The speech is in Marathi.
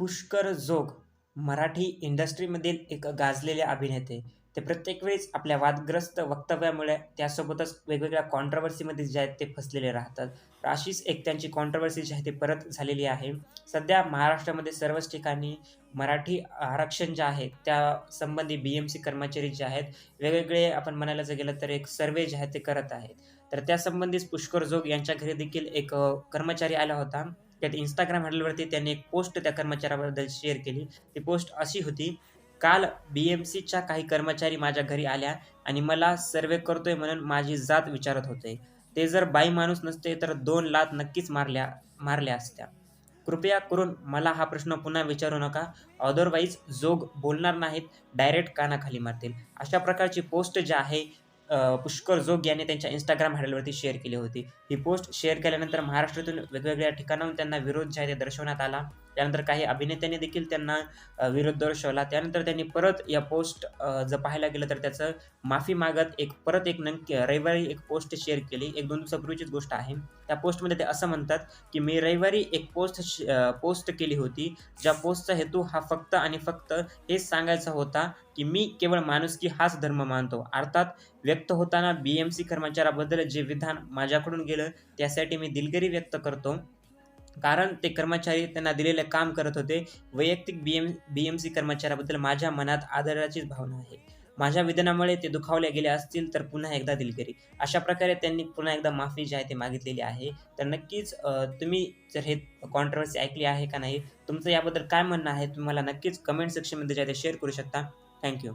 पुष्कर जोग मराठी इंडस्ट्रीमधील एक गाजलेले अभिनेते. ते प्रत्येक वेळेस आपल्या वादग्रस्त वक्तव्यामुळे त्यासोबतच वेगवेगळ्या कॉन्ट्रवर्सीमध्ये जे आहेत ते फसलेले राहतात. तर अशीच एक त्यांची कॉन्ट्रवर्सी जी आहे ती परत झालेली आहे. सध्या महाराष्ट्रामध्ये सर्वच ठिकाणी मराठी आरक्षण जे आहे त्या संबंधी बी-एम-सी कर्मचारी जे आहेत वेगवेगळे आपण म्हणायला जर गेलं तर एक सर्वे जे आहे ते करत आहेत. तर त्यासंबंधीच पुष्कर जोग यांच्या घरी देखील एक कर्मचारी आला होता. त्यात इंस्टाग्राम हँडलवरती त्यांनी एक पोस्ट त्या कर्मचाऱ्याबद्दल शेअर केली. ती पोस्ट अशी होती, "काल बी-एम-सीच्या काही कर्मचारी माझ्या घरी आल्या आणि मला सर्वे करतोय म्हणून माझी जात विचारत होते. ते जर बाई माणूस नसते तर दोन लात नक्कीच मारल्या मारल्या असत्या. कृपया करून मला हा प्रश्न पुन्हा विचारू नका. अदरवाईज जोग बोलणार नाहीत, डायरेक्ट कानाखाली मारतील." अशा प्रकारची पोस्ट जी आहे पुष्कर जोग यांनी त्यांच्या इंस्टाग्राम हँडलवरती शेअर केली होती. ही पोस्ट शेअर केल्यानंतर महाराष्ट्रातून वेगवेगळ्या ठिकाणाहून त्यांना विरोध जे आहे ते दर्शवण्यात आला. त्यानंतर काही अभिनेत्यांनी देखील त्यांना विरोध दर्शवला. त्यानंतर त्यांनी परत या पोस्ट जर पाहायला गेलं तर त्याचं माफी मागत एक परत एक नंक रविवारी एक पोस्ट शेअर केली. 1-2 दिवसापूर्वीचीच गोष्ट आहे. त्या पोस्टमध्ये ते असं म्हणतात, की "मी रविवारी एक पोस्ट श पोस्ट केली होती. ज्या पोस्टचा हेतू हा फक्त आणि फक्त हेच सांगायचा होता, की मी केवळ माणुसकी हाच धर्म मानतो. अर्थात व्यक्त होताना बी-एम-सी कर्मचाऱ्याबद्दल जे विधान माझ्याकडून गेलं त्यासाठी मी दिलगिरी व्यक्त करतो. कारण ते कर्मचारी त्यांना दिलेले काम करत होते. वैयक्तिक बी-एम बी-एम-सी कर्मचाऱ्याबद्दल माझ्या मनात आदराचीच भावना आहे. माझ्या विधानामुळे ते दुखावले गेले असतील तर पुन्हा एकदा दिलगिरी." अशा प्रकारे त्यांनी पुन्हा एकदा माफी जी आहे ती मागितलेली आहे. तर नक्कीच तुम्ही जर हे कॉन्ट्रवर्सी ऐकली आहे का नाही? तुमचं याबद्दल काय म्हणणं आहे? तुम्ही मला नक्कीच कमेंट सेक्शनमध्ये जे आहे ते शेअर करू शकता. थँक्यू